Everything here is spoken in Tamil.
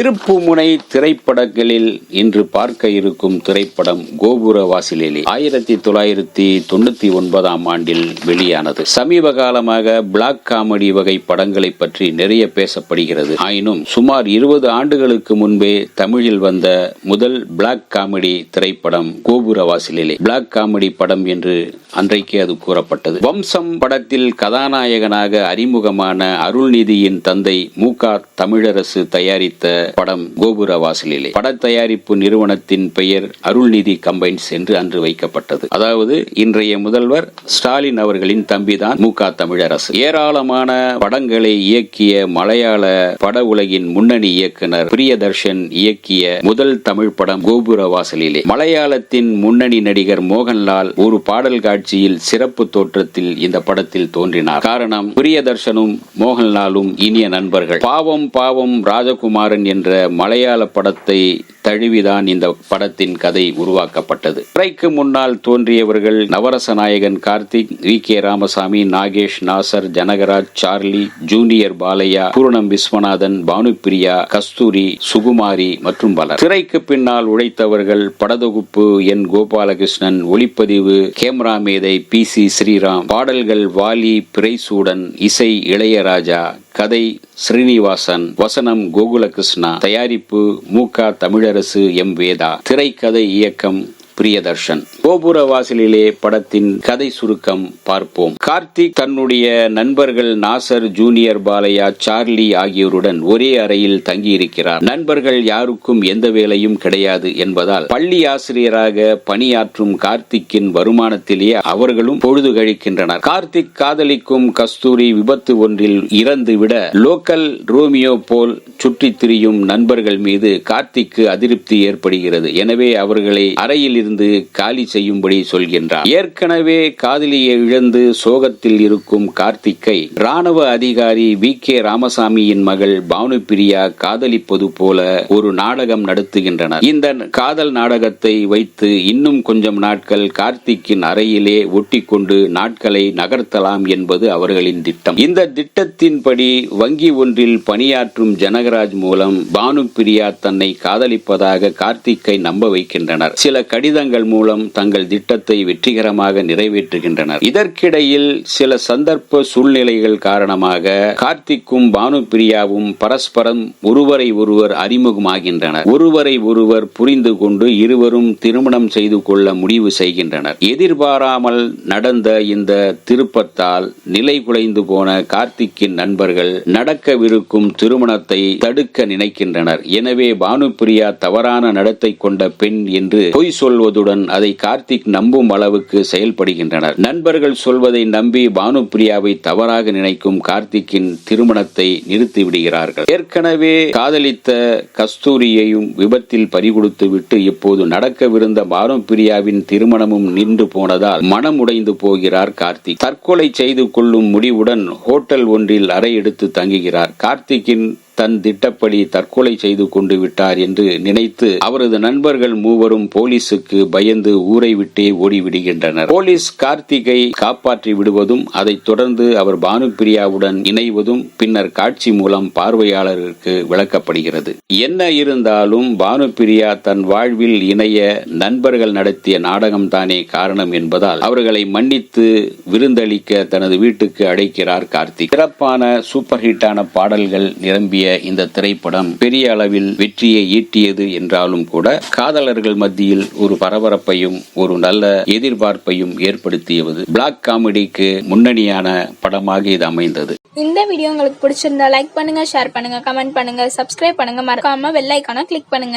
திருப்புமுனை திரைப்படங்களில் இன்று பார்க்க இருக்கும் திரைப்படம் கோபுர வாசிலேலி ஆயிரத்தி தொள்ளாயிரத்தி தொண்ணூத்தி ஒன்பதாம் ஆண்டில் வெளியானது. சமீப காலமாக பிளாக் காமெடி வகை படங்களை பற்றி நிறைய பேசப்படுகிறது. ஆயினும் சுமார் இருபது ஆண்டுகளுக்கு முன்பே தமிழில் வந்த முதல் பிளாக் காமெடி திரைப்படம் கோபுர வாசிலேலி பிளாக் காமெடி படம் என்று அன்றைக்கு அது கூறப்பட்டது. வம்சம் படத்தில் கதாநாயகனாக அறிமுகமான அருள்நிதியின் தந்தை மு தமிழரசு தயாரித்த படம் கோபுர வாசலிலே. பட தயாரிப்பு நிறுவனத்தின் பெயர் அருள்நிதி கம்பைன்ஸ் என்று அன்று வைக்கப்பட்டது. அதாவது இன்றைய முதல்வர் ஸ்டாலின் அவர்களின் தம்பிதான் மு க தமிழரசு. ஏராளமான படங்களை இயக்கிய மலையாள பட உலகின் முன்னணி இயக்குனர் பிரியதர்ஷன் இயக்கிய முதல் தமிழ் படம் கோபுர வாசலிலே. மலையாளத்தின் முன்னணி நடிகர் மோகன்லால் ஒரு பாடல் காட்சியில் சிறப்பு தோற்றத்தில் இந்த படத்தில் தோன்றினார். காரணம் பிரியதர்ஷனும் மோகன்லாலும் இனிய நண்பர்கள். பாவம் பாவம் ராஜகுமாரன் என்ற என்ற மலையாள படத்தை தழுவிதான் இந்த படத்தின் கதை உருவாக்கப்பட்டது. திரைக்கு முன்னால் தோன்றியவர்கள் நவரச நாயகன் Karthik V. K. Ramasamy Nagesh Nasser Janagaraj Charlie junior Balaiah Pooranam Viswanathan Bhanupriya கஸ்தூரி சுகுமாரி மற்றும் பலர். திரைக்கு பின்னால் உழைத்தவர்கள் படதொகுப்பு என். கோபாலகிருஷ்ணன் ஒளிப்பதிவு கேமரா மேதை பி. சி. ஸ்ரீராம் பாடல்கள் வாலி பிரைசூடன் இசை இளையராஜா கதை ஸ்ரீனிவாசன் வசனம் கோகுலகிருஷ்ணா தயாரிப்பு மு. தமிழர் பேரரசு எம் வேதா திரைக்கதை இயக்கம் பிரியதர்ஷன். கோபுர வாசலிலே படத்தின் கதை சுருக்கம் பார்ப்போம். கார்த்திக் தன்னுடைய நண்பர்கள் நாசர் ஜூனியர் பாலையா சார்லி ஆகியோருடன் ஒரே அறையில் தங்கியிருக்கிறார். நண்பர்கள் யாருக்கும் எந்த வேலையும் கிடையாது என்பதால் பள்ளி ஆசிரியராக பணியாற்றும் கார்த்திக்கின் வருமானத்திலேயே அவர்களும் பொழுது கழிக்கின்றனர். கார்த்திக் காதலிக்கும் கஸ்தூரி விபத்து ஒன்றில் இறந்துவிட லோக்கல் ரோமியோ போல் சுற்றித் திரியும் நண்பர்கள் மீது கார்த்திக்கு அதிருப்தி ஏற்படுகிறது. எனவே அவர்களை அறையில் இருந்து காலி செய்யும்படி சொல்கின்றார் ஏற்கனவே காதலியை இழந்து சோகத்தில் இருக்கும் கார்த்திக்கை ராணுவ அதிகாரி வி. கே. ராமசாமியின் மகள் பானுபிரியா காதலிப்பது போல ஒரு நாடகம் நடத்துகின்றனர். இந்த காதல் நாடகத்தை வைத்து இன்னும் கொஞ்சம் நாட்கள் கார்த்திக்கின் அறையிலே ஒட்டிக்கொண்டு நாட்களை நகர்த்தலாம் என்பது அவர்களின் திட்டம். இந்த திட்டத்தின்படி வங்கி ஒன்றில் பணியாற்றும் ஜனகராஜ் மூலம் பானுபிரியா தன்னை காதலிப்பதாக கார்த்திக்கை நம்ப வைக்கின்றனர். சில கடித கடிதங்கள் மூலம் தங்கள் திட்டத்தை வெற்றிகரமாக நிறைவேற்றுகின்றனர். இதற்கிடையில் சில சந்தர்ப்ப சூழ்நிலைகள் காரணமாக கார்த்திக்கும் பானுபிரியாவும் பரஸ்பரம் ஒருவரை ஒருவர் அறிமுகமாகின்றனர். ஒருவரை ஒருவர் புரிந்து கொண்டு இருவரும் திருமணம் செய்து கொள்ள முடிவு செய்கின்றனர். எதிர்பாராமல் நடந்த இந்த திருப்பத்தால் நிலை குலைந்து போன கார்த்திக்கின் நண்பர்கள் நடக்கவிருக்கும் திருமணத்தை தடுக்க நினைக்கின்றனர். எனவே பானுபிரியா தவறான நடத்தை கொண்ட பெண் என்று பொய் சொல்வது நம்புவதுடன் அதை கார்த்திக் நம்பும் அளவுக்கு செயல்படுகின்றனர். நண்பர்கள் சொல்வதை நம்பி பானுப்பிரியாவை தவறாக நினைக்கும் கார்த்திக்கின் திருமணத்தை நிறுத்தி விடுகிறார்கள் ஏற்கனவே காதலித்த கஸ்தூரியையும் விபத்தில் பறிகொடுத்து விட்டு இப்போது நடக்கவிருந்த பானுபிரியாவின் திருமணமும் நின்று போனதால் மனம் உடைந்து போகிறார் கார்த்திக். தற்கொலை செய்து கொள்ளும் முடிவுடன் ஹோட்டல் ஒன்றில் அறை எடுத்து தங்குகிறார். கார்த்திக்கின் தன் திட்டப்படி தற்கொலை செய்து கொண்டு விட்டார் என்று நினைத்து அவரது நண்பர்கள் மூவரும் போலீசுக்கு பயந்து ஊரை விட்டே ஓடிவிடுகின்றனர். போலீஸ் கார்த்திகை காப்பாற்றி விடுவதும் அதைத் தொடர்ந்து அவர் பானுபிரியாவுடன் இணைவதும் பின்னர் காட்சி மூலம் பார்வையாளருக்கு விளக்கப்படுகிறது. என்ன இருந்தாலும் பானுபிரியா தன் வாழ்வில் இணைய நண்பர்கள் நடத்திய நாடகம்தானே காரணம் என்பதால் அவர்களை மன்னித்து விருந்தளிக்க தனது வீட்டுக்கு அழைக்கிறார் கார்த்திக். சிறப்பான சூப்பர் ஹிட்டான பாடல்கள் நிரம்பிய இந்த திரைப்படம் பெரிய அளவில் வெற்றியை ஈட்டியது என்றாலும் கூட காதலர்கள் மத்தியில் ஒரு பரபரப்பையும் ஒரு நல்ல எதிர்பார்ப்பையும் ஏற்படுத்தியது பிளாக் காமெடிக்கு முன்னணியான படமாக இது அமைந்தது. இந்த வீடியோ உங்களுக்கு பிடிச்சிருந்தா லைக் பண்ணுங்க ஷேர் பண்ணுங்க கமெண்ட் பண்ணுங்க சப்ஸ்கிரைப் பண்ணுங்க. மறக்காம வெள்ளைக்கான கிளிக் பண்ணுங்க.